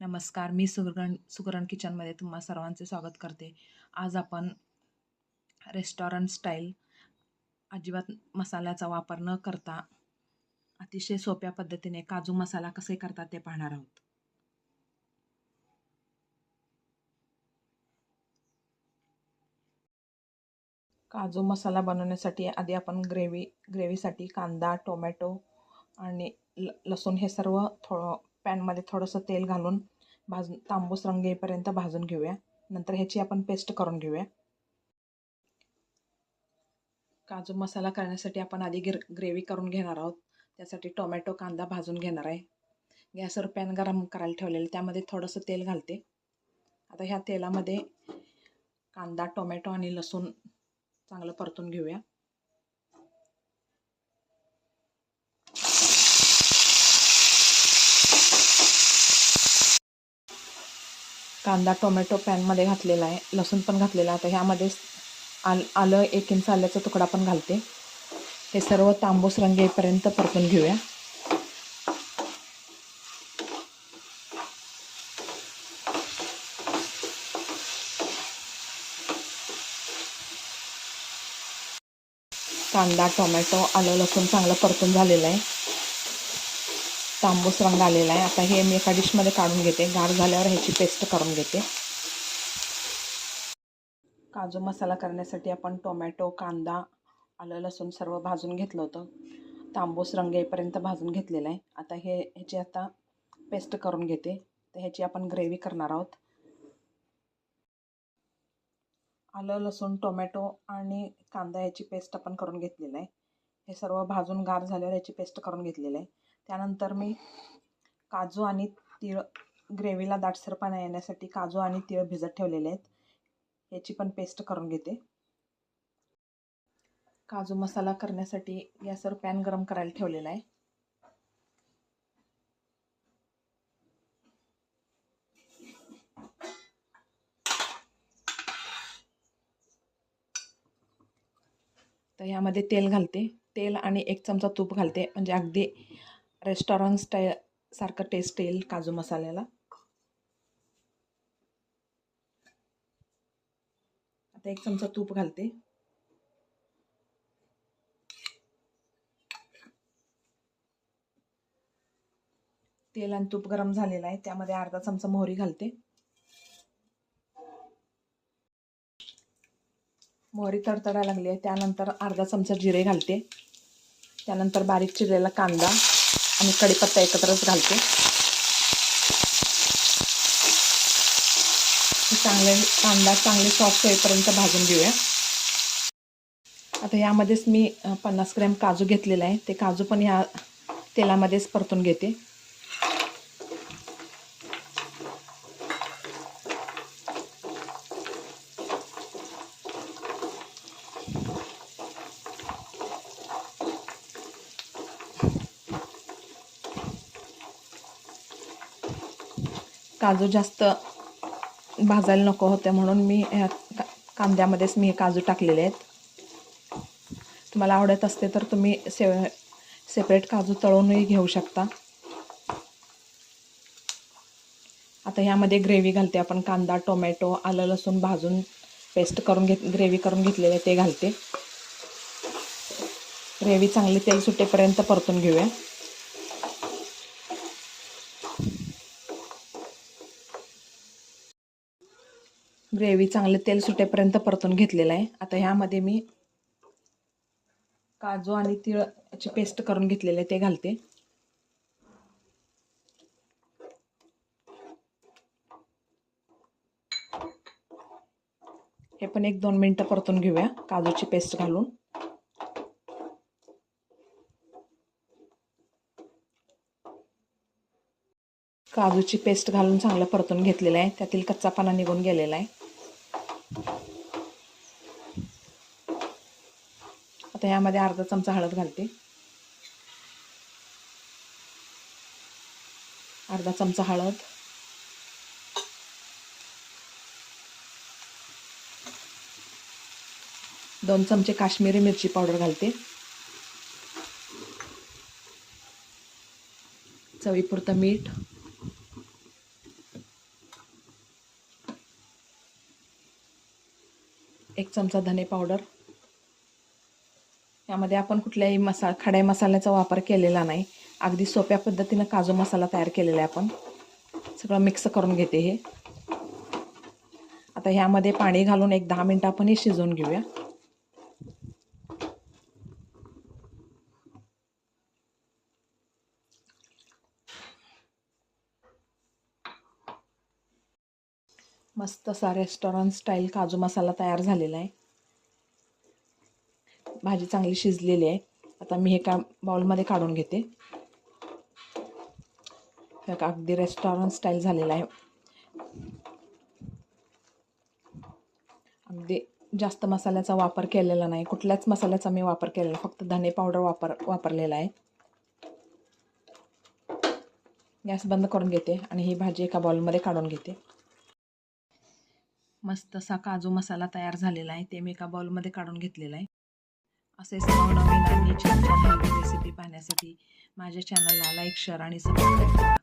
नमस्कार मी सुगरण सुगरण किचनमध्ये तुम्हा सर्वांचे स्वागत करते. आज आपण रेस्टॉरंट स्टाईल अजिबात मसाल्याचा वापर न करता अतिशय सोप्या पद्धतीने काजू मसाला कसे करतात ते पाहणार आहोत. काजू मसाला बनवण्यासाठी आधी आपण ग्रेव्ही ग्रेव्हीसाठी कांदा टोमॅटो आणि ल लसूण हे सर्व थोडं पॅनमध्ये थोडंसं तेल घालून भाजून तांबूस रंग येईपर्यंत भाजून घेऊया. नंतर ह्याची आपण पेस्ट करून घेऊया. काजू मसाला करण्यासाठी आपण आधी गिर ग्रेव्ही करून घेणार आहोत. त्यासाठी टोमॅटो कांदा भाजून घेणार आहे. गॅसवर पॅन गरम करायला ठेवलेलं त्यामध्ये थोडंसं तेल घालते. आता ह्या तेलामध्ये कांदा टोमॅटो आणि लसूण चांगलं परतून घेऊया. कांदा टोमॅटो पॅनमध्ये घातलेला आहे. लसूण पण घातलेला आहे. आता ह्यामध्ये आल आलं एक इंच आल्याचा तुकडा पण घालते. हे सर्व तांबूस रंग येईपर्यंत परतून घेऊया. कांदा टोमॅटो आलं लसूण चांगलं परतून झालेलं आहे. तांबूस रंग आलेला आहे. आता हे मी एका डिशमध्ये काढून घेते. गार झाल्यावर ह्याची पेस्ट करून घेते. काजू मसाला करण्यासाठी आपण टोमॅटो कांदा आलं लसूण सर्व भाजून घेतलं होतं. तांबूस रंग येईपर्यंत भाजून घेतलेलं आहे. आता हे ह्याची आता पेस्ट करून घेते. तर ह्याची आपण ग्रेव्ही करणार आहोत. आलं लसूण टोमॅटो आणि कांदा याची पेस्ट आपण करून घेतलेलं आहे. हे सर्व भाजून गार झाल्यावर याची पेस्ट करून घेतलेलं आहे. त्यानंतर मी काजू आणि तीळ ग्रेव्हीला दाटसरपणा येण्यासाठी काजू आणि तीळ भिजत ठेवलेले आहेत. याची पण पेस्ट करून घेते. काजू मसाला करण्यासाठी गॅसवर पॅन गरम करायला ठेवलेला आहे. तर यामध्ये तेल घालते. तेल आणि एक चमचा तूप घालते. म्हणजे अगदी रेस्टॉरंट स्टाय सारखं टेस्ट येईल काजू मसाल्याला. आता एक चमचा तूप घालते. तेल आणि तूप गरम झालेलं आहे त्यामध्ये अर्धा चमचा मोहरी घालते. मोहरी तडतडा लागली आहे त्यानंतर अर्धा चमचा जिरे घालते. त्यानंतर बारीक चिरलेला कांदा. आणि कढीपत्ता एकत्रच घालते. चांगले कांदा चांगले सॉफ्ट होईपर्यंत भाजून घेऊया. आता यामध्येच मी पन्नास ग्रॅम काजू घेतलेला आहे. ते काजू पण या तेलामध्येच परतून घेते. काजू जास्त भाजायला नको होते म्हणून मी ह्या का कांद्यामध्येच मी हे काजू टाकलेले आहेत. तुम्हाला आवडत असते तर तुम्ही से सेपरेट काजू तळूनही घेऊ शकता. आता ह्यामध्ये ग्रेव्ही घालते आपण कांदा टोमॅटो आलं लसूण भाजून पेस्ट करून घेत ग्रेव्ही करून घेतलेले ते घालते. ग्रेव्ही चांगली तेल सुटेपर्यंत परतून घेऊया. ग्रेव्ही चांगले तेल सुटेपर्यंत परतून घेतलेलं आहे. आता ह्यामध्ये मी काजू आणि तिळची पेस्ट करून घेतलेले ते घालते. हे पण एक दोन मिनटं परतून घेऊया काजूची पेस्ट घालून. काजूची पेस्ट घालून चांगलं परतून घेतलेलं आहे त्यातील कच्चापणा निघून गेलेला आहे. आता यामध्ये अर्धा चमचा हळद घालते. अर्धा चमचा हळद. दोन चमचे काश्मीरी मिरची पावडर घालते. चवीपुरतं मीठ. एक चमचा धने पावडर. यामध्ये आपण कुठल्याही मसा खड्या मसाल्याचा वापर केलेला नाही. अगदी सोप्या पद्धतीनं काजू मसाला तयार केलेला आहे आपण. सगळं मिक्स करून घेते हे. आता ह्यामध्ये पाणी घालून एक दहा मिनटं आपण हे शिजवून घेऊया. मस्त असा रेस्टॉरंट स्टाईल काजू मसाला तयार झालेला आहे. भाजी चांगली शिजलेली आहे. आता मी हे का बाउलमध्ये काढून घेते. अगदी रेस्टॉरंट स्टाईल झालेला आहे. अगदी जास्त मसाल्याचा वापर केलेला नाही. कुठल्याच मसाल्याचा मी वापर केलेला फक्त धने पावडर वापर वापरलेला आहे. गॅस बंद करून घेते आणि ही भाजी एका बॉलमध्ये काढून घेते. मस्त असा काजू मसाला तयार झालेला आहे. ते मी एका बाउलमध्ये काढून घेतलेला आहे. असेच नवनवीन आणि छान छान रेसिपी पाहण्यासाठी माझ्या चॅनलला लाईक शेअर आणि सबस्क्राईब करा.